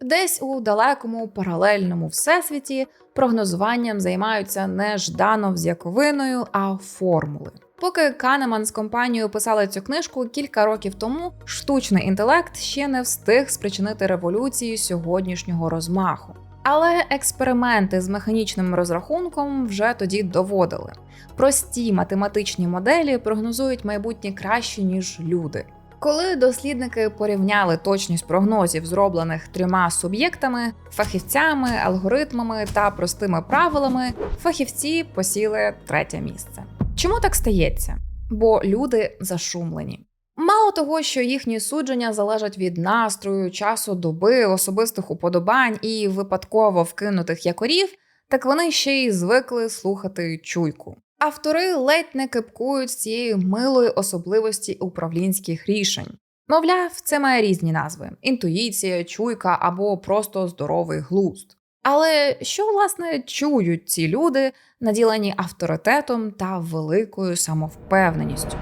Десь у далекому паралельному всесвіті прогнозуванням займаються не Жданов з Яковиною, а формули. Поки Канеман з компанією писали цю книжку кілька років тому, штучний інтелект ще не встиг спричинити революцію сьогоднішнього розмаху. Але експерименти з механічним розрахунком вже тоді доводили. Прості математичні моделі прогнозують майбутнє краще, ніж люди. Коли дослідники порівняли точність прогнозів, зроблених трьома суб'єктами, фахівцями, алгоритмами та простими правилами, фахівці посіли третє місце. Чому так стається? Бо люди зашумлені. Мало того, що їхні судження залежать від настрою, часу доби, особистих уподобань і випадково вкинутих якорів, так вони ще й звикли слухати чуйку. Автори ледь не кипкують з цієї милої особливості управлінських рішень. Мовляв, це має різні назви: інтуїція, чуйка або просто здоровий глузд. Але що власне чують ці люди, наділені авторитетом та великою самовпевненістю?